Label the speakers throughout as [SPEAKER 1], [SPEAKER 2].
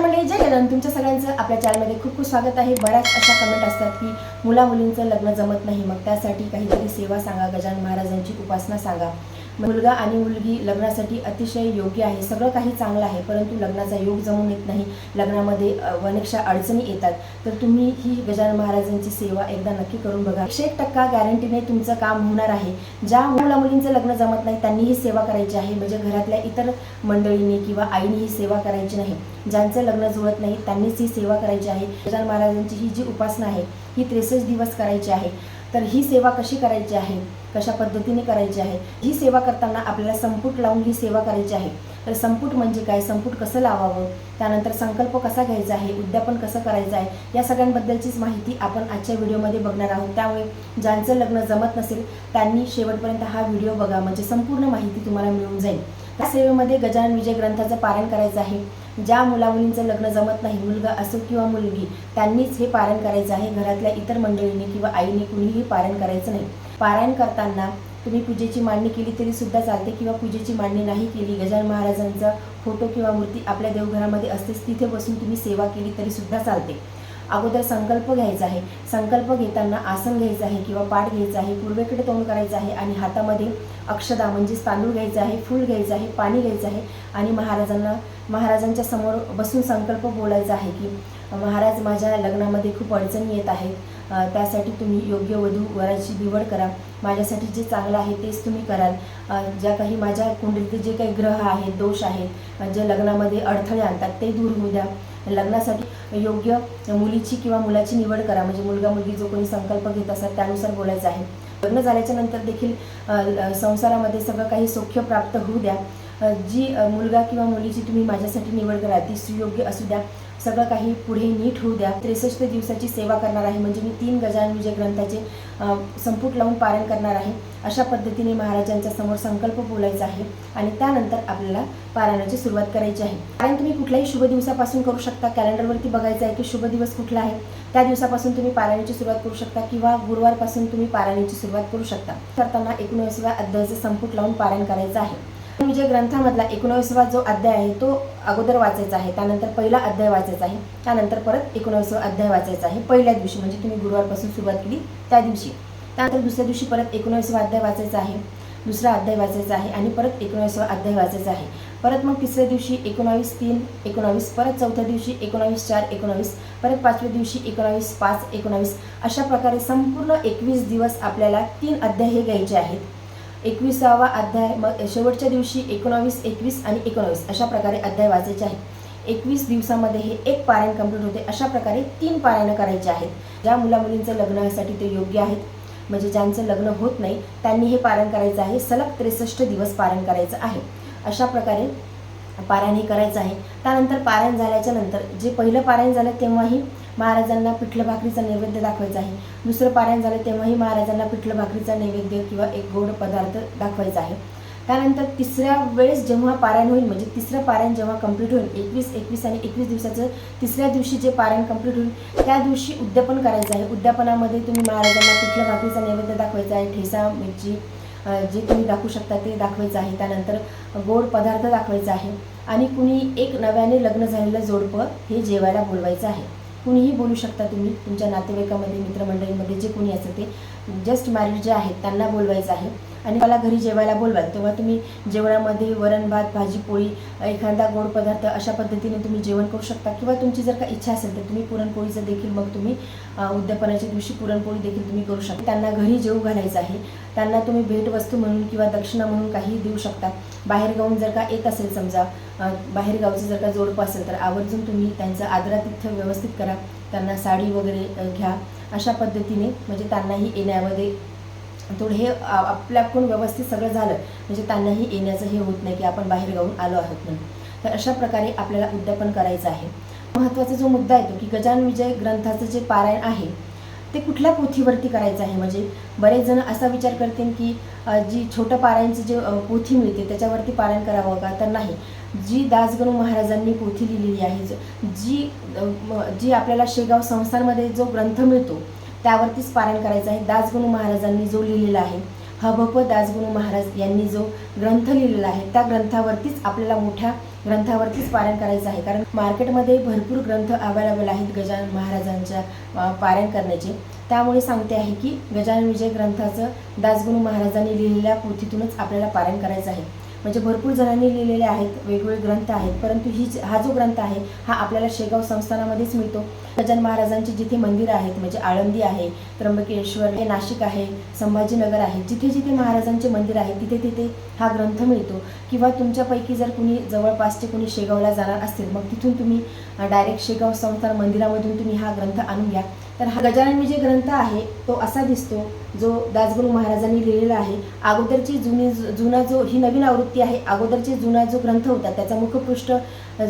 [SPEAKER 1] नमस्कार मंडळी जय गजानन तुमच्या सगळ्यांचं आपल्या चॅनलमध्ये खूप खूप स्वागत आहे. बऱ्याच अशा कमेंट असतात की मुला मुलींचं लग्न जमत नाही. मग त्यासाठी काहीतरी सेवा सांगा गजानन महाराजांची उपासना सांगा. मुलगा आणि मुलगी लग्नासाठी अतिशय योग्य आहे. सगळं काही चांगलं आहे परंतु लग्नाचा योग जमून येत नाही. लग्नामध्ये अनेकशा अडचणी येतात. तर तुम्ही ही गजानन महाराजांची सेवा एकदा नक्की करून बघा. एकशे एक टक्का गॅरंटीने तुमचं काम होणार आहे. ज्या मुला मुलींचं लग्न जमत नाही त्यांनी ही सेवा करायची आहे. म्हणजे घरातल्या इतर मंडळींनी किंवा आईने ही सेवा करायची नाही. ज्यांचं लग्न जुळत नाही त्यांनीच ही सेवा करायची आहे. गजानन महाराजांची ही जी उपासना आहे ही त्रेसष्ट दिवस करायची आहे. तर ही सेवा कशी करायची आहे? कशा पद्धतीने करायची आहे? ही सेवा करताना आपल्याला संपुट लावून ही सेवा करायची आहे. तर संपुट म्हणजे काय? संपुट कसं लावावं? त्यानंतर संकल्प कसा घ्यायचा आहे? उद्यापन कसं करायचं आहे? या सगळ्यांबद्दलचीच माहिती आपण आजच्या व्हिडिओमध्ये बघणार आहोत. त्यामुळे ज्यांचं लग्न जमत नसेल त्यांनी शेवटपर्यंत हा व्हिडिओ बघा. म्हणजे संपूर्ण माहिती तुम्हाला मिळून जाईल. या सेवेमध्ये गजानन विजय ग्रंथाचं पारण करायचं आहे. ज्या मुलामुलींचं लग्न जमत नाही मुलगा असो किंवा मुलगी त्यांनीच हे पारण करायचं आहे. घरातल्या इतर मंडळींनी किंवा आईने कुणीही पारण करायचं नाही. पारायण करताना तुम्ही पूजेची मांडणी केली तरी सुद्धा चालते किंवा पूजेची मांडणी नाही केली गजानन महाराजांचा फोटो किंवा मूर्ती आपल्या देवघरामध्ये असतेच तिथे बसून तुम्ही सेवा केली तरी सुद्धा चालते. अगोदर संकल्प घ्यायचा आहे. संकल्प घेताना आसन घ्यायचं आहे किंवा पाठ घ्यायचं आहे पूर्वेकडे तोंड करायचं आहे आणि हातामध्ये अक्षदा म्हणजेच तांदूळ घ्यायचं आहे फूल घ्यायचं आहे पाणी घ्यायचं आहे आणि महाराजांना महाराजांच्या समोर बसून संकल्प बोलायचा आहे की महाराज माझ्या लग्नामध्ये खूप अडचणी येत आहेत. त्यासाठी तुम्ही योग्य वधू वराची निवड करा. माझ्यासाठी जे चांगलं आहे तेच तुम्ही कराल. ज्या काही माझ्या कुंडलीत जे काही ग्रह आहेत दोष आहेत जे लग्नामध्ये अडथळे आणतात ते दूर होऊ द्या. लग्नासाठी योग्य मुलीची किंवा मुलाची निवड करा. म्हणजे मुलगा मुलगी जो कोणी संकल्प घेत असतात त्यानुसार बोलायचं आहे. लग्न झाल्याच्यानंतर देखील संसारामध्ये सगळं काही सौख्य प्राप्त होऊ द्या. जी मुलगा किंवा मुलीची तुम्ही माझ्यासाठी निवड करा ती सुयोग्य असू द्या. सगळं काही पुढे नीट होऊ द्या. त्रेसष्ट दिवसाची सेवा करणार आहे. म्हणजे मी तीन गजानविजय ग्रंथाचे संपुट लावून पारण करणार आहे. अशा पद्धतीने महाराजांच्या समोर संकल्प बोलायचा आहे आणि त्यानंतर आपल्याला पारायणाची सुरुवात करायची आहे. कारण तुम्ही कुठल्याही शुभ दिवसापासून करू शकता. कॅलेंडरवरती बघायचं आहे की शुभ दिवस कुठला आहे. त्या दिवसापासून तुम्ही पारायणाची सुरुवात करू शकता किंवा गुरुवारपासून तुम्ही पारायणाची सुरुवात करू शकता. करताना एकोणीसव्या अध्यायाचे संपुट लावून पारायण करायचं आहे. विजय ग्रंथामधला एकोणवीसवा जो अध्याय आहे तो अगोदर वाचायचा आहे त्यानंतर पहिला अध्याय वाचायचा आहे त्यानंतर परत एकोणवीसवा अध्याय वाचायचा आहे पहिल्या दिवशी म्हणजे तुम्ही गुरुवारपासून सुरुवात केली त्या दिवशी. त्यानंतर दुसऱ्या दिवशी परत एकोणवीसवा अध्याय वाचायचा आहे दुसरा अध्याय वाचायचा आहे आणि परत एकोणवीसवा अध्याय वाचायचा आहे. परत मग तिसऱ्या दिवशी एकोणावीस तीन एकोणावीस परत चौथ्या दिवशी एकोणावीस चार एकोणावीस परत पाचव्या दिवशी एकोणावीस पाच एकोणावीस अशा प्रकारे संपूर्ण एकवीस दिवस आपल्याला तीन अध्याय हे घ्यायचे आहेत. एकविसावा अध्याय मग शेवटच्या दिवशी एकोणावीस एकवीस आणि एकोणावीस अशा प्रकारे अध्याय वाचायचे आहेत. एकवीस दिवसामध्ये हे एक पारायण कंप्लीट होते. अशा प्रकारे तीन पारायणं करायचे आहेत. ज्या मुला मुलींचं लग्नासाठी ते योग्य आहेत. म्हणजे ज्यांचं लग्न होत नाही त्यांनी हे पारायण करायचं आहे. सलग त्रेसष्ट दिवस पारायण करायचं आहे. अशा प्रकारे पारायण हे करायचं आहे. त्यानंतर पारायण झाल्याच्यानंतर जे पहिलं पारायण झालं तेव्हाही महाराजांना पिठलं भाकरीचा नैवेद्य दाखवायचा आहे. दुसरं पारायण झालं तेव्हाही महाराजांना पिठलं भाकरीचा नैवेद्य किंवा एक गोड पदार्थ दाखवायचा आहे. त्यानंतर तिसऱ्या वेळेस जेव्हा पारायण होईल म्हणजे तिसरं पारायण जेव्हा कंप्लीट होईल एकवीस एकवीस आणि एकवीस दिवसाचं तिसऱ्या दिवशी जे पारायण कंप्लीट होईल त्या दिवशी उद्यापन करायचं आहे. उद्यापनामध्ये तुम्ही महाराजांना पिठलं भाकरीचा नैवेद्य दाखवायचा आहे. ठेसा मिरची जे तुम्ही दाखवू शकता ते दाखवायचं आहे. त्यानंतर गोड पदार्थ दाखवायचा आहे. आणि कुणी एक नव्याने लग्न झालेलं जोडपं हे जेवायला बोलवायचं आहे. कुणीही बोलू शकता तुम्ही तुमच्या नातेवाईकामध्ये मित्रमंडळीमध्ये जे कोणी असेल ते. जस्ट मॅरिड जे आहेत त्यांना बोलवायचं आहे. आणि मला घरी जेवायला बोलवाल. तेव्हा तुम्ही जेवणामध्ये वरण भात भाजी पोळी एखादा गोड पदार्थ अशा पद्धतीने तुम्ही जेवण करू शकता. किंवा तुमची जर का इच्छा असेल तर तुम्ही पुरणपोळीचं देखील मग तुम्ही उद्यापनाच्या दिवशी पुरणपोळी देखील तुम्ही करू शकता. त्यांना घरी जेवू घालायचं आहे. त्यांना तुम्ही भेटवस्तू म्हणून किंवा दक्षिणा म्हणून काही देऊ शकता. बाहेरगावून जर का येत असेल समजा बाहेरगावचं जर का जोडपं असेल तर आवर्जून तुम्ही त्यांचं आदरातिथ्य व्यवस्थित करा. त्यांना साडी वगैरे घ्या. अशा पद्धतीने म्हणजे त्यांनाही येण्यामध्ये थोडं हे आपल्याकडून व्यवस्थित सगळं झालं. म्हणजे त्यांनाही येण्याचं हे होत नाही की आपण बाहेर गाऊन आलो आहोत म्हणून. तर अशा प्रकारे आपल्याला उद्यापन करायचं आहे. महत्त्वाचा जो मुद्दा येतो की गजान विजय ग्रंथाचं जे पारायण आहे ते कुठल्या पोथीवरती करायचं आहे? म्हणजे बरेच जण असा विचार करतील की जी छोटं पारायणचं जे पोथी मिळते त्याच्यावरती पारायण करावं का? तर नाही. जी दासगणू महाराजांनी पोथी लिहिलेली आहे जी जी आपल्याला शेगाव संस्थांमध्ये जो ग्रंथ मिळतो त्यावरतीच पारायण करायचं आहे. दासगणू महाराजांनी जो लिहिलेला आहे हभप दासगणू महाराज यांनी जो ग्रंथ लिहिलेला आहे त्या ग्रंथावरतीच आपल्याला मोठ्या ग्रंथावरतीच पारायण करायचं आहे. कारण मार्केटमध्ये भरपूर ग्रंथ अवेलेबल आहेत गजानन महाराजांच्या पारायण करण्याचे. त्यामुळे सांगते आहे की गजानन विजय ग्रंथाचं दासगुरू महाराजांनी लिहिलेल्या पोथीतूनच आपल्याला पारायण करायचं आहे. म्हणजे भरपूर जणांनी लिहिलेले आहेत वेगवेगळे ग्रंथ आहेत परंतु ही हा जो ग्रंथ आहे हा आपल्याला शेगाव संस्थानामध्येच मिळतो. गजान महाराजांची जिथे मंदिरं आहेत म्हणजे आळंदी आहे त्र्यंबकेश्वर हे नाशिक आहे संभाजीनगर आहे जिथे जिथे महाराजांचे मंदिर आहे तिथे तिथे हा ग्रंथ मिळतो. किंवा तुमच्यापैकी जर कुणी जवळपासचे कुणी शेगावला जाणार असतील मग तिथून तुम्ही डायरेक्ट शेगाव संस्थान मंदिरामधून तुम्ही हा ग्रंथ आणून घ्या. तर हा गजानन विजय ग्रंथ आहे तो असा दिसतो जो दासगुरू महाराजांनी लिहिलेला आहे. अगोदरची जुनी जुना जो ही नवीन आवृत्ती आहे अगोदरची जुना जो ग्रंथ होता त्याचा मुखपृष्ठ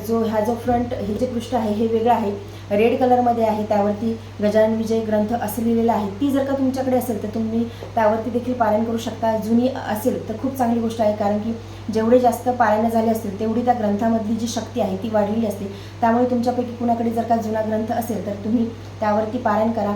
[SPEAKER 1] जो हा जो फ्रंट हे जे पृष्ठ आहे हे वेगळं आहे. रेड कलरमध्ये आहे त्यावरती गजानन विजय ग्रंथ असं लिहिलेलं आहे. ती जर का तुमच्याकडे असेल तर तुम्ही त्यावरती देखील पालन करू शकता. जुनी असेल तर खूप चांगली गोष्ट आहे कारण की जेवढे जास्त पारायणं झाले असतील तेवढी त्या ग्रंथामधली जी शक्ती आहे ती वाढलेली असते. त्यामुळे तुमच्यापैकी कुणाकडे जर का जुना ग्रंथ असेल तर तुम्ही त्यावरती पारायण करा.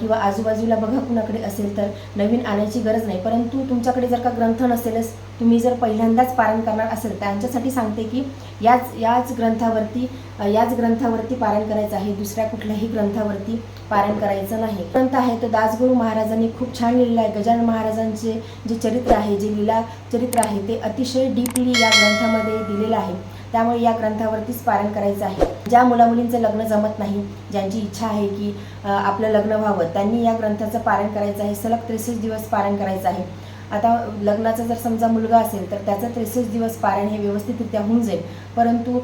[SPEAKER 1] किंवा आजूबाजूला बघा कुणाकडे असेल तर नवीन आणायची गरज नाही. परंतु तुमच्याकडे जर का ग्रंथ नसेलच तुम्ही जर पहिल्यांदाच पारायण करणार असेल त्यांच्यासाठी सांगते की याच याच ग्रंथावरती याच ग्रंथावरती पारायण करायचं आहे. दुसऱ्या कुठल्याही ग्रंथावरती पारायण करायचं नाही. ग्रंथ आहे तो दासगुरू महाराजांनी खूप छान लिहिलेला आहे. गजानन महाराजांचे जे चरित्र आहे जे लीला चरित्र आहे ते अतिशय डीपली या ग्रंथामध्ये दिलेलं आहे. त्यामुळे या ग्रंथावरतीच पारण करायचं आहे. ज्या मुलामुलींचं लग्न जमत नाही ज्यांची इच्छा आहे की आपलं लग्न व्हावं त्यांनी या ग्रंथाचं पारण करायचं आहे. सलग त्रेसष्ट दिवस पारण करायचं आहे. आता लग्नाचा जर समजा मुलगा असेल तर त्याचं त्रेसष्ट दिवस पारायण हे व्यवस्थितरित्या होऊन जाईल. परंतु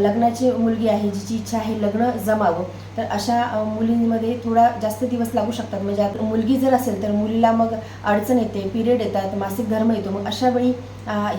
[SPEAKER 1] लग्नाची मुलगी आहे जिची इच्छा आहे लग्न जमावं तर अशा मुलींमध्ये थोडा जास्त दिवस लागू शकतात. म्हणजे आता मुलगी जर असेल तर मुलीला मग अडचण येते पिरियड येतात मासिक धर्म येतो मग अशा वेळी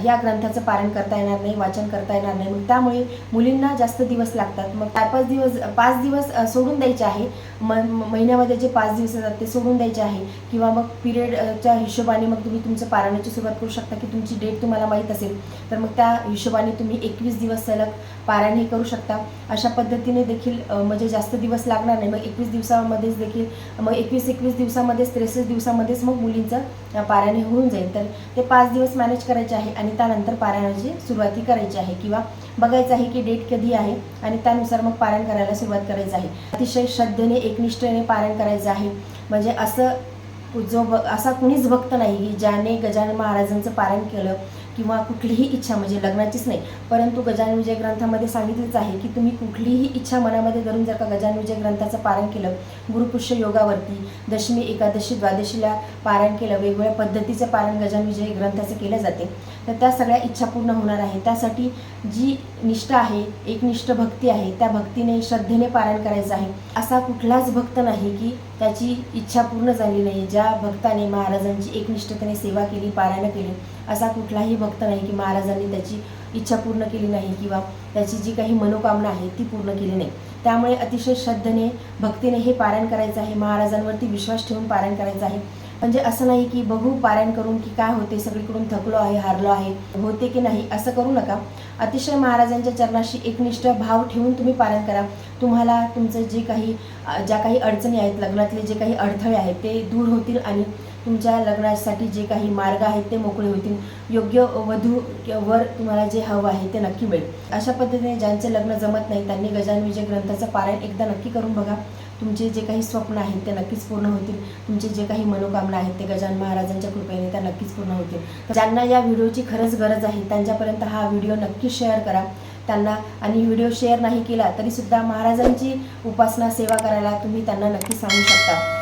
[SPEAKER 1] या ग्रंथाचं पारायण करता येणार नाही वाचन करता येणार नाही. मग त्यामुळे मुलींना जास्त दिवस लागतात. मग चार पाच दिवस पाच दिवस सोडून द्यायचे आहे म महिन्यामध्ये जे पाच दिवस येतात ते सोडून द्यायचे आहे. किंवा मग पिरियडच्या हिशोबाने मग तुम्ही तुमचं पारायणाची सुरुवात करू शकता की तुमची डेट तुम्हाला माहीत असेल. तर मग त्या हिशोबाने तुम्ही एकवीस दिवस सलग पारायण हे करू शकता. अशा पद्धतीने देखील म्हणजे जास्त दिवस लागणार नाही. मग एकवीस दिवसामध्येच देखील मग एकवीस एकवीस दिवसामध्येच त्रेसष्ट दिवसामध्येच मग मुलींचं पारायण होऊन जाईल. तर ते पाच दिवस मॅनेज करायचे आहे आणि त्यानंतर पारायणाची सुरुवाती करायची आहे. किंवा बघायचं आहे की डेट कधी आहे आणि त्यानुसार मग पारायण करायला सुरुवात करायची आहे. अतिशय श्रद्धेने एक एकनिष्ठेने पारण करायचं आहे. म्हणजे असं जो भ असा कुणीच भक्त नाही की ज्याने गजानन महाराजांचं पारण केलं. किंवा कुठलीही इच्छा म्हणजे लग्नाचीच नाही परंतु गजानन विजय ग्रंथामध्ये सांगितलेच आहे की तुम्ही कुठलीही इच्छा मनामध्ये धरून जर का गजानन विजय ग्रंथाचं पारायण केलं गुरुपुष्य योगावरती दशमी एकादशी द्वादशीला पारायण केलं वेगवेगळ्या पद्धतीचं पारायण गजानन विजय ग्रंथाचं केलं जाते तर त्या सगळ्या इच्छा पूर्ण होणार आहे. त्यासाठी जी निष्ठा आहे एकनिष्ठ भक्ती आहे त्या भक्तीने श्रद्धेने पारायण करायचं आहे. असा कुठलाच भक्त नाही की त्याची इच्छा पूर्ण झाली नाही ज्या भक्ताने महाराजांची एकनिष्ठतेने सेवा केली पारायण केली असा कुठलाही भक्त नाही की महाराजांनी त्याची इच्छा पूर्ण केली नाही किंवा त्याची जी काही मनोकामना आहे ती पूर्ण केली नाही. त्यामुळे अतिशय श्रद्धेने भक्तीने हे पारायण करायचं आहे. महाराजांवरती विश्वास ठेवून पारायण करायचं आहे. म्हणजे असं नाही की बघू पारायण करून की काय होते सगळीकडून थकलो आहे हारलो आहे होते की नाही असं करू नका. अतिशय महाराजांच्या चरणाशी एकनिष्ठ भाव ठेवून तुम्ही पारायण करा. तुम्हाला तुमचं जे काही ज्या काही अडचणी आहेत लग्नातले जे काही अडथळे आहेत ते दूर होतील आणि तुमच्या लग्नासाठी जे काही मार्ग आहेत ते मोकळे होतील. योग्य वधू वर तुम्हाला जे हवं आहे ते नक्की मिळेल. अशा पद्धतीने ज्यांचे लग्न जमत नाही त्यांनी गजान विजय ग्रंथाचं पारायण एकदा नक्की करून बघा. तुमचे जे काही स्वप्न आहेत ते नक्कीच पूर्ण होतील. तुमचे जे काही मनोकामना आहेत ते गजान महाराजांच्या कृपेने त्या नक्कीच पूर्ण होतील. तर ज्यांना या व्हिडिओची खरंच गरज आहे त्यांच्यापर्यंत हा व्हिडिओ नक्की शेअर करा. त्यांना आणि व्हिडिओ शेअर नाही केला तरीसुद्धा महाराजांची उपासना सेवा करायला तुम्ही त्यांना नक्की सांगू शकता.